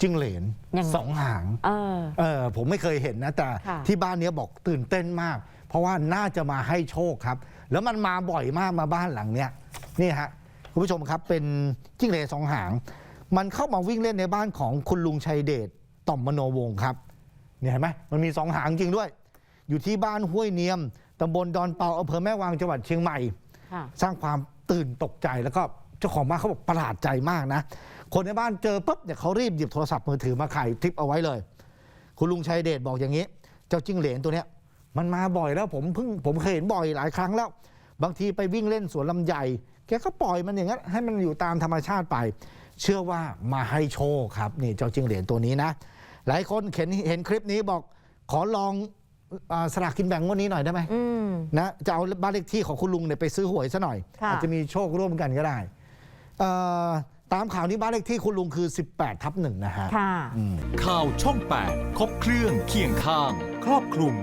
จิ้งเหลนยังไง สองหาง เออ เออผมไม่เคยเห็นนะแต่ค่ะ ที่บ้านเนี้ยบอกตื่นเต้นมาก เพราะว่าน่าจะมาให้โชคครับ แล้วมันมาบ่อยมากมาบ้านหลังเนี้ยนี่ฮะคุณผู้ชมครับเป็นจิ้งเหลนสองหาง มันเข้ามาวิ่งเล่นในบ้านของคุณลุงชัยเดชต่อมมโนวงศ์ครับเนี่ยเห็นไหมมันมีสองหางจริงด้วย อยู่ที่บ้านห้วยเนียมตำบลดอนเปาอำเภอแม่วางจังหวัดเชียงใหม่ ค่ะ สร้างความตื่นตกใจแล้วก็ เจ้าของบ้านเขาบอกประหลาดใจมากนะ คนในบ้านเจอปุ๊บเนี่ยเขารีบหยิบโทรศัพท์มือถือมาถ่ายคลิปเอาไว้เลย คุณลุงชัยเดชบอกอย่างนี้ เจ้าจิ้งเหลนตัวเนี้ยมันมาบ่อยแล้วผมเพิ่งผมเคยเห็นบ่อยหลายครั้งแล้ว บางทีไปวิ่งเล่นสวนลำไยแกก็ปล่อยมันอย่างนั้นให้มันอยู่ตามธรรมชาติไป เชื่อว่ามาให้โชคครับนี่เจ้าจิ้งเหลนตัวนี้นะ หลายคนเห็นเห็นคลิปนี้บอกขอลองอาสลากกินแบ่งงวดนี้หน่อยได้ไหมอืม นะจะเอาบ้านเลขที่ของคุณลุงเนี่ยไปซื้อหวยซะหน่อย ค่ะ อาจจะมีโชคร่วมกันก็ได้เอ่อ ตามข่าวนี้บ้านเลขที่คุณลุงคือ 18 ทับหนึ่งนะฮะ ค่ะอืมข่าวช่อง 8 ครบเครื่องเคียงข้าง ครอบคลุม